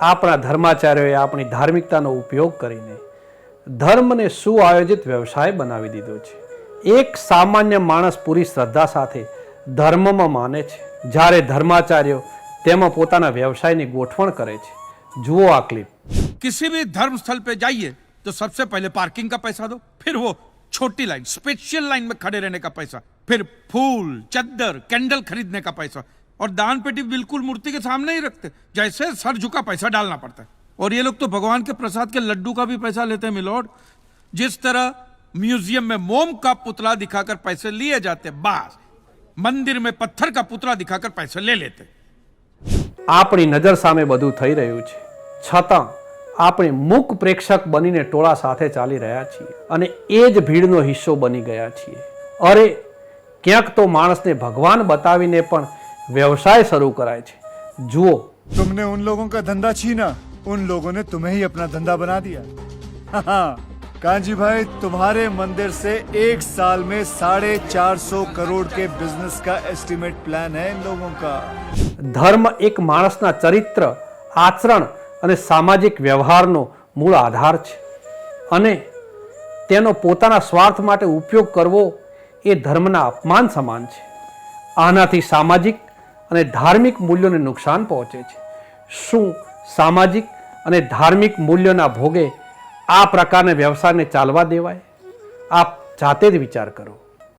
આપણા ધર્માચાર્યોએ આપણી ધાર્મિકતાનો ઉપયોગ કરીને ધર્મને સુઆયોજિત વ્યવસાય બનાવી દીધો છે એક સામાન્ય માણસ પૂરી શ્રદ્ધા સાથે ધર્મમાં માને છે જ્યારે ધર્માચાર્યો તેમાં પોતાના વ્યવસાયની ગોઠવણ કરે છે જુઓ આ ક્લિપ किसी भी धर्म स्थल पे जाइए तो सबसे पहले पार्किंग का पैसा दो फिर वो छोटी लाइन स्पेशल लाइन में खड़े रहने का पैसा फिर फूल चद्दर कैंडल खरीदने का पैसा और दान पेटी बिल्कुल मूर्ति के सामने ही रखते जैसे सर झुका पैसा डालना पड़ता है और ये लोग तो भगवान के प्रसाद के लड्डू का भी पैसा लेते हैं मिलोड जिस तरह म्यूजियम में मोम का पुतला दिखाकर पैसे लिए जाते बस मंदिर में पत्थर का पुतला दिखाकर पैसे ले लेते આપણી નજર સામે બધું થઈ રહ્યું છે છતાં આપણે મૂક પ્રેક્ષક બનીને ટોળા સાથે ચાલી રહ્યા છીએ અને એ જ ભીડનો હિસ્સો બની ગયા છીએ અરે ક્યાંક તો માણસને ભગવાન બતાવીને પણ વ્યવસાય શરૂ કરાય છે જુઓ तुमने उन लोगों का धंधा छीना उन लोगों ने तुम्हें ही अपना धंधा बना दिया हाँ, कांजी भाई तुम्हारे मंदिर से एक साल में साढ़े चार सौ करोड़ के बिजनेस का एस्टिमेट प्लान है इन लोगों का ધર્મ એક માણસના ચરિત્ર આચરણ અને સામાજિક વ્યવહારનો મૂળ આધાર છે અને તેનો પોતાના સ્વાર્થ માટે ઉપયોગ કરવો એ ધર્મના અપમાન સમાન છે આનાથી સામાજિક અને ધાર્મિક મૂલ્યોને નુકસાન પહોંચે છે. શું સામાજિક અને ધાર્મિક મૂલ્યોના ભોગે આ પ્રકારના વ્યવસાયને ચાલવા દેવાય? આપ જાતે જ વિચાર કરો.